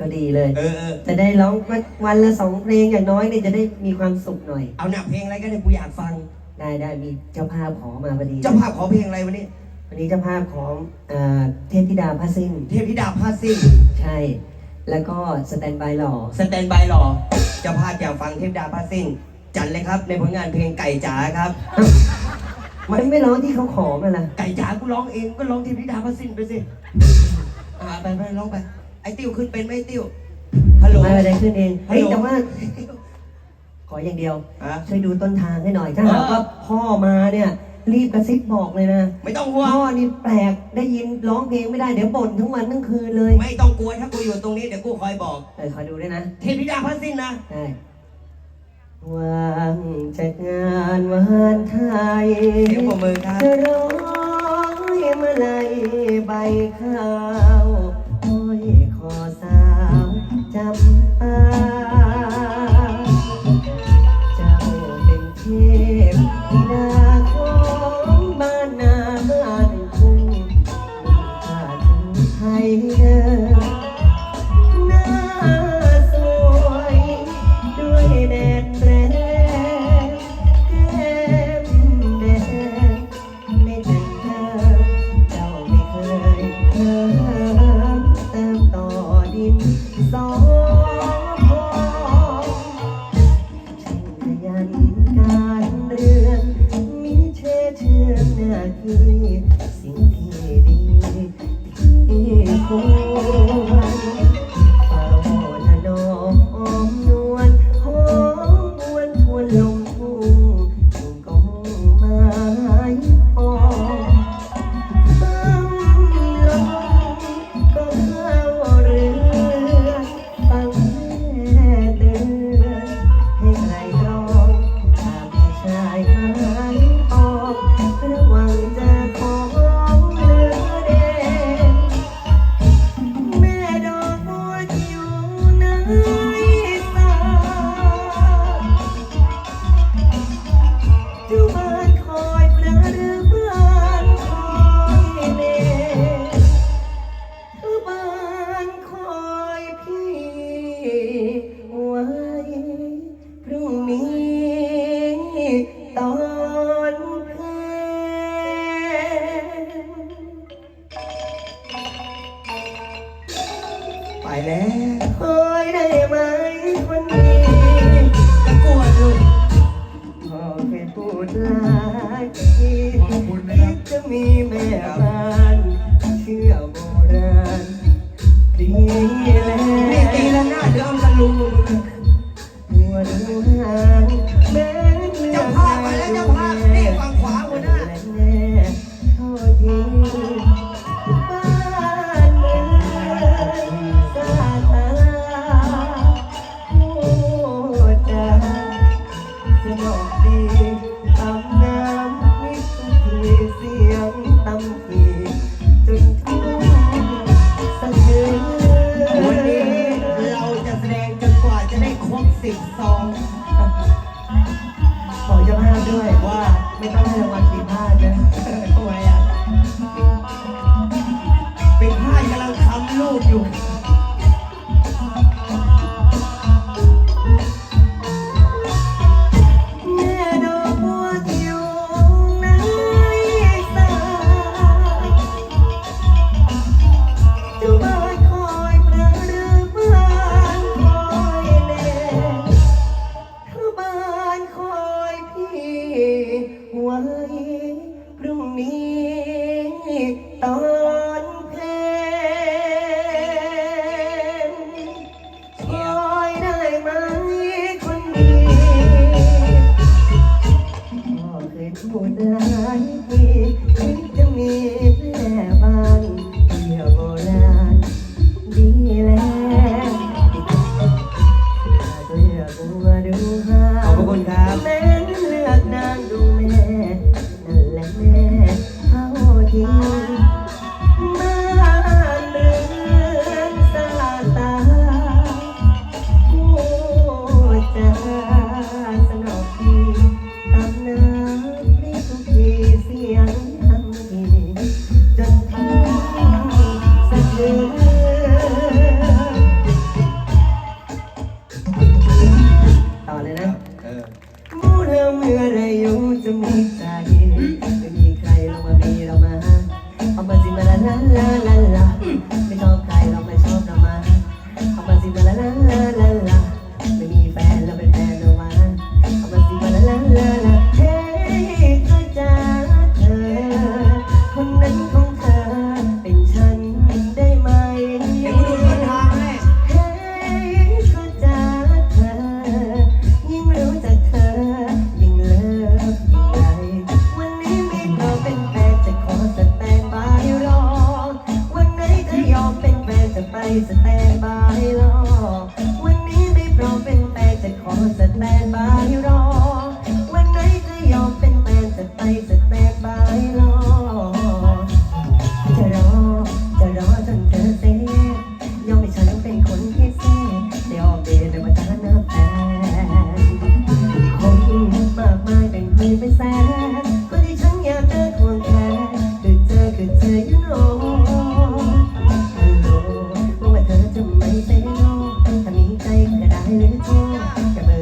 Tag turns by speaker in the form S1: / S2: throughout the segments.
S1: ก็ดีเลย
S2: เออเออ
S1: จะได้ร้องวันวันละสองเพลงอย่างน้อยเนี่ยจะได้มีความสุขหน่อย
S2: เอาหนักเพลงอะไรก็ได้กูอยากฟัง
S1: ได้ได้มีเจ้าภาพขอมาพอดี
S2: เจ้าภาพขอเพลงอะไรวันนี้
S1: วันนี้เจ้าภาพของเอ่อเทพธิดาผ้าสิ้น
S2: เทพธิดาพาซิ่ง
S1: ใช่ แล้วก็สแตนบายหล่อ
S2: สแตนบายหล่อเจ้าภาพอยากฟังเทพธิดาพาซิ่งจัดเลยครับ ในผลงานเพลงไก่จ๋าครับ
S1: มันไม่ร้องที่เขาขอมาล่ะ
S2: ไก่จ๋ากูร้องเองก็ร้องเทพธิดาพาซิ่งไปสิอ่าไปไปร้องไปไอ้ ติ้วขึ้นเป็นไหมไอ้ติ้วฮัลโหล
S1: ไม่เป็นไรขึ้นเอง เฮ้ย
S2: ฮัลโหล
S1: แต่ว่า ขออย่างเดียว
S2: อะ
S1: ช่วยดูต้นทางให้หน่อย ถ้าหาก
S2: เออ
S1: ว่าพ่อมาเนี่ย รีบกระซิบบอกเลยนะ
S2: ไม่ต้องห่วง
S1: พ่อนี่แปลก ได้ยินร้องเพลงไม่ได้ เดี๋ยวบ่นทั้งวันทั้งคืนเลย
S2: ไม่ต้องกลัวถ้ากูอยู่ตรงนี้เดี๋ยวกูคอยบอก
S1: เออขอดูด้วยนะ
S2: เทพธิดาพาซิ่งนะ
S1: ได้วางจากงานวันไทย
S2: เสียงปรบมือครับ
S1: จะร้อยมาลัยใบข้า จำ ค คิดจะมีแม่บ้านเชื่อโบราณดี
S2: 기억. แม่เลือกนาง
S1: ดูแม่
S2: นั่น
S1: แหละแม่เท่าที่ จะไปสแตนบายรอ วันนี้ไม่พร้อมเป็นแต่จะขอสแตนบายรอ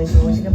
S1: hoje
S2: hoje, que é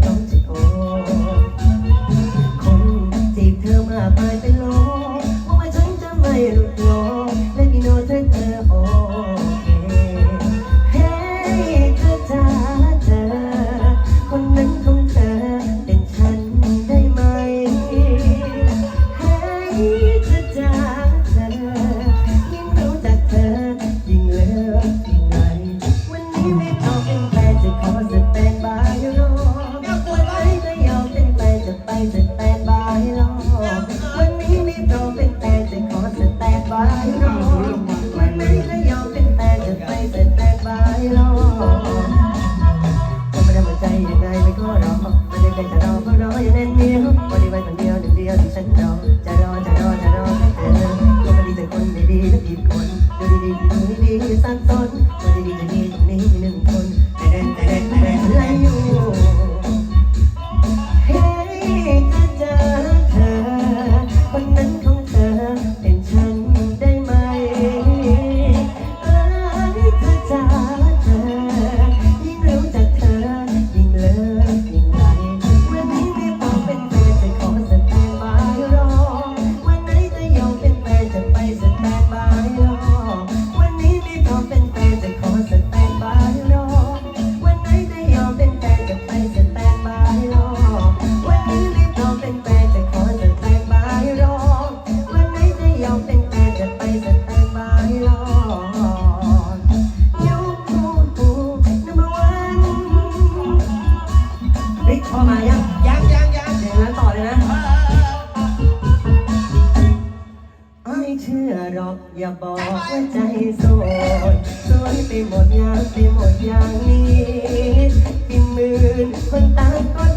S2: นคนตา
S1: ยก็